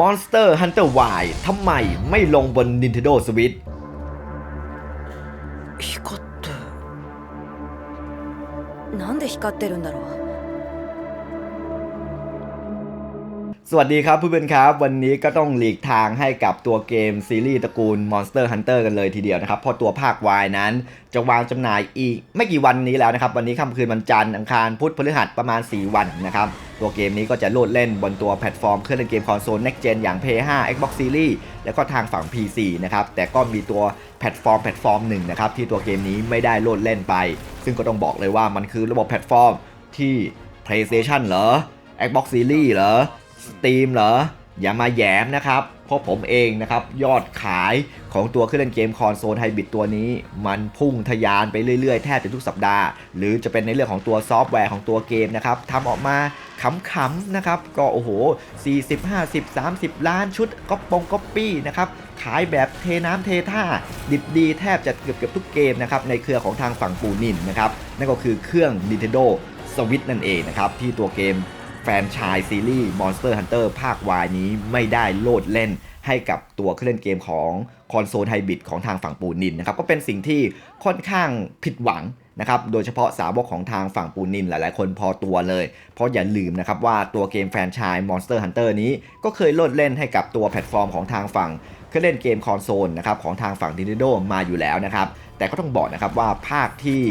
Monster Hunter Y ทำไมไม่ลงบน Nintendo Switch 光ってなんで光ってるんだろう สวัสดีครับเพื่อนๆครับ วันนี้ก็ต้องหลีกทางให้กับตัวเกมซีรีส์ตระกูล Monster Hunter กันเลยทีเดียวนะครับ เพราะตัวภาค Y นั้นจะวางจำหน่ายอีกไม่กี่วันนี้แล้วนะครับ วันนี้ค่ำคืนวันจันทร์อังคารพุธพฤหัสประมาณ 4 วันนะครับ ตัวเกมนี้ก็จะโหลดเล่นบนตัวแพลตฟอร์มเครื่องเล่นเกมคอนโซล Next Gen อย่าง PS5 Xbox Series แล้วก็ทางฝั่ง PC นะครับแต่ก็มีตัวแพลตฟอร์มแพลตฟอร์มหนึ่งนะครับที่ตัวเกมนี้ไม่ได้โหลดเล่นไป ซึ่งก็ต้องบอกเลยว่ามันคือระบบแพลตฟอร์มที่ PlayStation เหรอ Xbox Series เหรอ Steam เหรอ อย่ามาแยมนะครับ เพราะผมเองนะครับ ยอดขายของตัวเครื่องเล่นเกมคอนโซลไฮบริดตัวนี้ มันพุ่งทะยานไปเรื่อยๆ แทบจะทุกสัปดาห์ หรือจะเป็นในเรื่องของตัวซอฟต์แวร์ของตัวเกมนะครับทำออกมาขำๆนะครับ ก็โอ้โห 40 50 30 ล้านชุดก๊อปปงก๊อปปี้นะครับ ขายแบบเทน้ำเทท่า ดิบดีแทบจะเกือบเกือบทุกเกมนะครับ ในเครือของทางฝั่งปูนินนะครับ นั่นก็คือเครื่อง Nintendo Switch นั่นเองนะครับ ที่ตัวเกม ฟรนไชายซีรีส์ Monster Hunter ภาค Y นี้ไม่ได้โลดเล่นให้กับตัวเครื่องเล่นเกมของคอนโซลไฮบริดของทางฝั่งปูนินนะครับก็เป็นสิ่งที่ค่อนข้างผิดหวังนะครับโดยเฉพาะสาวกของทางฝั่งปูนินหลายๆ คนพอตัวเลย เพราะอย่าลืมนะครับว่าตัวเกมแฟรนไชาย Monster Hunter นี้ก็เคยโลดเล่นให้กับตัวแพลตฟอร์มของทางฝั่งเครื่องเล่นเกมคอนโซลนะครับของทางฝั่ง Nintendo มาอยู่แล้วนะครับแต่ก็ต้องบอกนะครับว่าภาคที่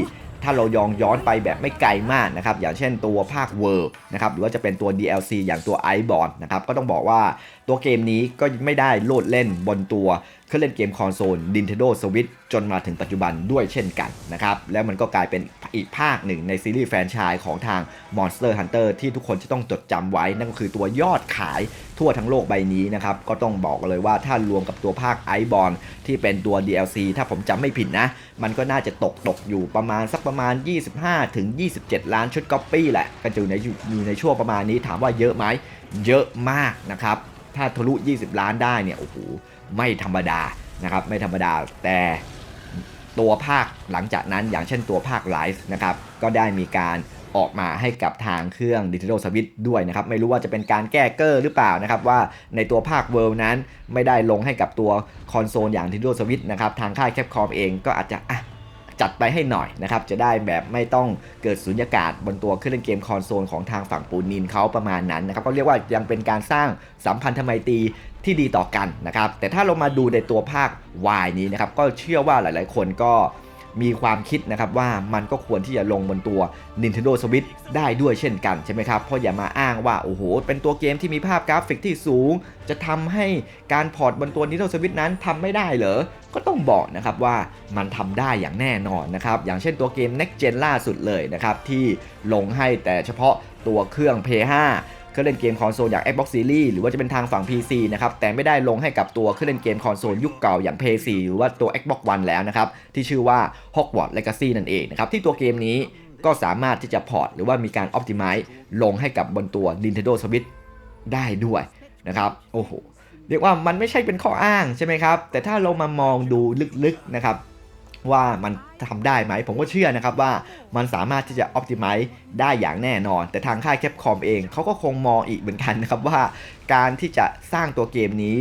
ถ้าเรายองย้อนไปแบบไม่ไกลมากนะครับอย่างเช่นตัวภาคเวิร์นะครับหรือว่าจะเป็นตัว DLC อย่างตัว i b o r n นะครับก็ต้องบอกว่า ตัวเกมนี้ก็ไม่ได้โหลดเล่นบนตัวเครื่องเล่นเกมคอนโซล Nintendo Switch จนมาถึงปัจจุบันด้วยเช่นกันนะครับ แล้วมันก็กลายเป็นอีกภาคหนึ่งในซีรีส์แฟรนไชส์ของทาง Monster Hunter ที่ทุกคนจะต้องจดจำไว้ นั่นก็คือตัวยอดขายทั่วทั้งโลกใบนี้นะครับ ก็ต้องบอกเลยว่าถ้ารวมกับตัวภาค i b o r n ที่เป็นตัว DLC ถ้าผมจำไม่ผิดนะ มันก็น่าจะตกตกอยู่ประมาณสักประมาณ 25ถึง27ล้านชุดก๊อปปี้แหละก็จะอยู่ในอยู่ในช่วงประมาณนี้ถามว่าเยอะไหมเยอะมากนะครับ ถ้าทะลุ 20 ล้านได้เนี่ยโอ้โหไม่ธรรมดานะครับไม่ธรรมดาแต่ตัวภาคหลังจากนั้นอย่างเช่นตัวภาคไลฟ์นะครับก็ได้มีการออกมาให้กับทางเครื่อง Nintendo Switch ด้วยนะครับ ไม่รู้ว่าจะเป็นการแก้เกอร์หรือเปล่านะครับ ว่าในตัวภาค World นั้นไม่ได้ลงให้กับตัวคอนโซลอย่าง Nintendo Switch นะครับ ทางค่าย Capcom เองก็อาจจะอะ จัดไปให้หน่อยนะครับ จะได้แบบไม่ต้องเกิดสุญญากาศบนตัวเครื่องเล่นเกมคอนโซลของทางฝั่งปูนินเขาประมาณนั้นนะครับก็เรียกว่ายังเป็นการสร้างสัมพันธไมตรีที่ดีต่อกันนะครับ แต่ถ้าเรามาดูในตัวภาค Y นี้นะครับ ก็เชื่อว่าหลาย ๆ คนก็ มีความคิดนะครับว่ามันก็ควรที่จะลงบนตัว Nintendo Switch ได้ด้วยเช่นกันใช่ไหมครับเพราะอย่ามาอ้างว่าโอ้โหเป็นตัวเกมที่มีภาพกราฟิกที่สูง จะทำให้การพอร์ตบนตัว Nintendo Switch นั้นทำไม่ได้เหรอก็ต้องบอกนะครับว่ามันทำได้อย่างแน่นอนนะครับอย่างเช่นตัวเกม Next Gen ล่าสุดเลยนะครับที่ลงให้แต่เฉพาะตัวเครื่อง PS5 เครื่องเล่นเกมคอนโซลอย่าง Xbox Series หรือว่าจะเป็นทางฝั่ง PC นะครับแต่ไม่ได้ลงให้กับตัวเครื่องเล่นเกมคอนโซลยุคเก่าอย่าง PS4 หรือว่าตัว Xbox One แล้วนะครับที่ชื่อว่า Hogwarts Legacy นั่นเองนะครับที่ตัวเกมนี้ก็สามารถที่จะพอร์ตหรือว่ามีการ Optimize ลงให้กับบนตัว Nintendo Switch ได้ด้วยนะครับโอ้โหเรียกว่ามันไม่ใช่เป็นข้ออ้างใช่ไหมครับแต่ถ้าเรามามองดูลึกๆนะครับ ว่ามันทำได้ไหม ผมก็เชื่อนะครับว่ามันสามารถที่จะ Optimize ได้อย่างแน่นอน แต่ทางค่ายแคปคอมเองเขาก็คงมองอีกเหมือนกันนะครับว่า การที่จะสร้างตัวเกมนี้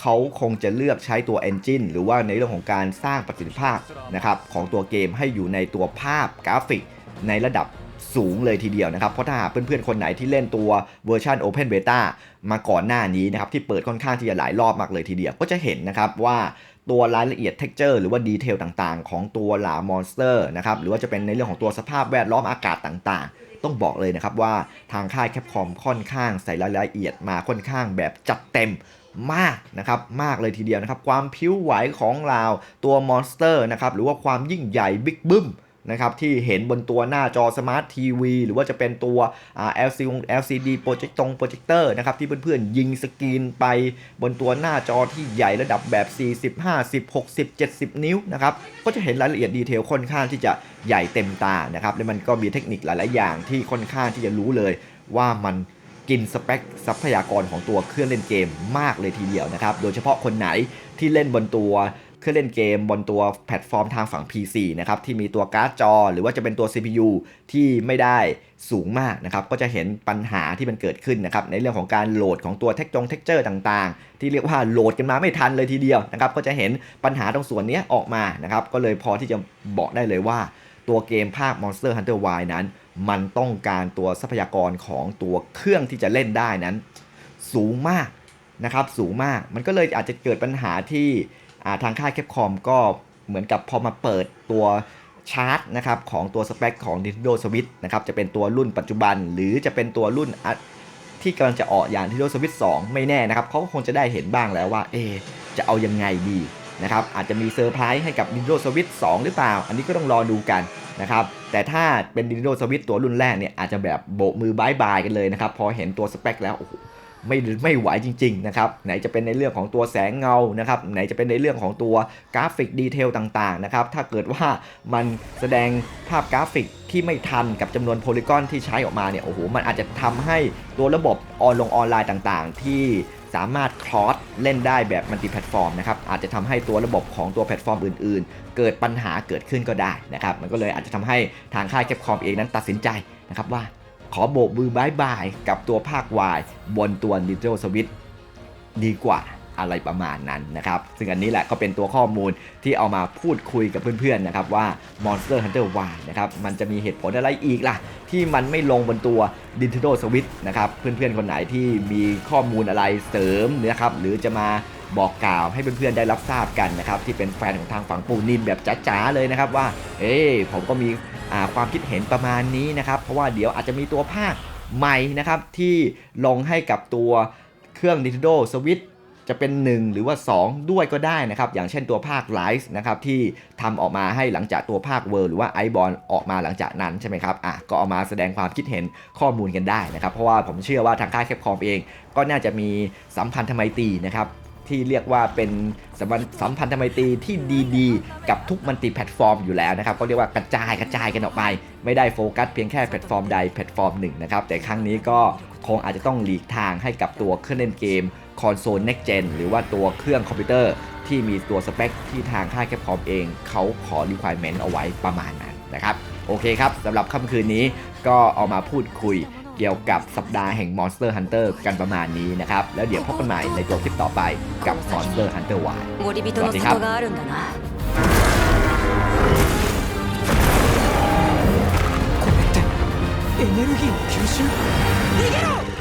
เขาคงจะเลือกใช้ตัว Engine หรือว่าในเรื่องของการสร้างประสิทธิภาพนะครับของตัวเกมให้อยู่ในตัวภาพกราฟิกในระดับ สูงเลยทีเดียวนะครับ เพราะถ้าหากเพื่อนๆ คนไหนที่เล่นตัวเวอร์ชัน Open Beta มาก่อนหน้านี้นะครับที่เปิดค่อนข้างที่จะหลายรอบมากเลยทีเดียวก็จะเห็นนะครับว่าตัวรายละเอียด texture หรือว่าดีเทลต่างๆ ของตัวหลามอนสเตอร์นะครับหรือว่าจะเป็นในเรื่องของตัวสภาพแวดล้อมอากาศต่างๆ ต้องบอกเลยนะครับว่าทางค่ายแคปคอมค่อนข้างใส่รายละเอียดมาค่อนข้างแบบจัดเต็มมากนะครับมากเลยทีเดียวนะครับ ความพิ้วไหวของลาวตัวมอนสเตอร์นะครับหรือว่าความยิ่งใหญ่บิ๊กบึ้ม นะครับที่เห็นบนตัวหน้าจอสมาร์ททีวีหรือว่าจะเป็นตัว LC LCD โปรเจคตรงโปรเจคเตอร์นะครับที่เพื่อนๆ ยิงสกรีนไปบนตัวหน้าจอที่ใหญ่ระดับแบบ 40 50 60 70 นิ้วนะครับก็จะเห็นรายละเอียดดีเทลค่อนข้างที่จะใหญ่เต็มตานะครับและมันก็มีเทคนิคหลาย ๆ อย่างที่ค่อนข้างที่จะรู้เลยว่ามันกินสเปคทรัพยากรของตัวเครื่องเล่นเกมมากเลยทีเดียวนะครับ โดยเฉพาะคนไหนที่เล่นบนตัว เครื่องเล่นเกมบนตัวแพลตฟอร์มทางฝั่ง PC นะครับที่มีตัวการ์ดจอ หรือว่าจะเป็นตัว CPU ที่ไม่ได้สูงมากนะครับก็จะเห็นปัญหาที่มันเกิดขึ้นนะครับในเรื่องของการโหลดของตัวเทคจงเท็กเจอร์ต่างๆ ที่เรียกว่าโหลดกันมาไม่ทันเลยทีเดียวนะครับก็จะเห็นปัญหาตรงส่วนนี้ออกมานะครับก็เลยพอที่จะบอกได้เลยว่า ตัวเกมภาค Monster Hunter Y นั้น มันต้องการตัวทรัพยากรของตัวเครื่องที่จะเล่นได้นั้น สูงมากนะครับสูงมากมันก็เลยอาจจะเกิดปัญหาที่ ทางค่ายแคปคอมก็เหมือนกับพอมาเปิดตัวชาร์ตนะครับของตัวสเปคของ Nintendo Switch นะครับจะเป็นตัวรุ่นปัจจุบัน หรือจะเป็นตัวรุ่นที่กำลังจะออกอย่าง Nintendo Switch 2 ไม่แน่นะครับเขาก็คงจะได้เห็นบ้างแล้วว่าเอจะเอายังไงดีนะครับอาจจะมีเซอร์ไพรส์ให้กับ Nintendo Switch 2 หรือเปล่า อันนี้ก็ต้องรอดูกันนะครับแต่ถ้าเป็น Nintendo Switch ตัวรุ่นแรกเนี่ยอาจจะแบบโบกมือบายบายกันเลยนะครับพอเห็นตัวสเปคแล้วโอ้โห ไม่ไม่ไหวจริงๆนะครับไหนจะเป็นในเรื่องของตัวแสงเงานะครับไหนจะเป็นในเรื่องของตัวกราฟิกดีเทลต่างๆนะครับถ้าเกิดว่ามันแสดงภาพกราฟิกที่ไม่ทันกับจำนวนโพลีกอนที่ใช้ออกมาเนี่ยโอ้โหมันอาจจะทำให้ตัวระบบออนลงออนไลน์ต่างๆ ที่สามารถคลอสเล่นได้แบบมัลติแพลตฟอร์มนะครับอาจจะทำให้ตัวระบบของตัวแพลตฟอร์มอื่นๆ เกิดปัญหาเกิดขึ้นก็ได้นะครับมันก็เลยอาจจะทำให้ทางค่ายแคปคอมเองนั้นตัดสินใจนะครับว่า ขอโบกมือบายบายกับตัวภาควายบนตัว Nintendo Switch ดีกว่าอะไรประมาณนั้นนะครับ ซึ่งอันนี้แหละก็เป็นตัวข้อมูลที่เอามาพูดคุยกับเพื่อนๆนะครับว่า Monster Hunter Y นะครับมันจะมีเหตุผลอะไรอีกล่ะ ที่มันไม่ลงบนตัว Nintendo Switch นะครับเพื่อนๆคนไหนที่มีข้อมูลอะไรเสริมนะครับหรือจะมา บอกกล่าวให้เพื่อนๆได้รับทราบกันนะครับที่เป็นแฟนของทางฝั่งปูนินแบบจ๋าๆเลยนะครับว่า เอ้ผมก็มีความคิดเห็นประมาณนี้นะครับ เพราะว่าเดี๋ยวอาจจะมีตัวภาคใหม่นะครับที่ลงให้กับตัวเครื่อง Nintendo Switch จะเป็น 1 หรือว่า 2 ด้วยก็ได้นะครับ อย่างเช่นตัวภาค Rise นะครับที่ทำออกมาให้หลังจากตัวภาค World หรือว่า i b o r n ออกมาหลังจากนั้นใช่ไหมครับอะก็เอามาแสดงความคิดเห็นข้อมูลกันได้นะครับ เพราะว่าผมเชื่อว่าทางค่ายแคปคอมเอง ก็น่าจะมีสัมพันธไมตรีนะครับ ที่เรียกว่าเป็นสัมพันธมันธไมตรีที่ดีๆ กับทุกมัลติแพลตฟอร์มอยู่แล้วนะครับก็เรียกว่ากระจายกระจายกันออกไป ไม่ได้โฟกัสเพียงแค่แพลตฟอร์มใดแพลตฟอร์มหนึ่งนะครับแต่ครั้งนี้ก็คงอาจจะต้องหลีกทางให้กับตัวเครื่องเล่นเกมคอนโซล next gen หรือว่าตัวเครื่องคอมพิวเตอร์ ที่มีตัวสเปคที่ทางค่ายแคปคอมเองเขาขอ requirement เอาไว้ประมาณนั้นนะครับโอเคครับสำหรับค่ำคืนนี้ก็เอามาพูดคุย เกี่ยวกับสัปดาห์แห่ง Monster Hunter กันประมาณนี้นะครับ แล้วเดี๋ยวพบกันใหม่ในตัวคลิปต่อไปกับ Monster Hunter Y 森人の里があるんだなこれってエネルギーの吸収逃げろ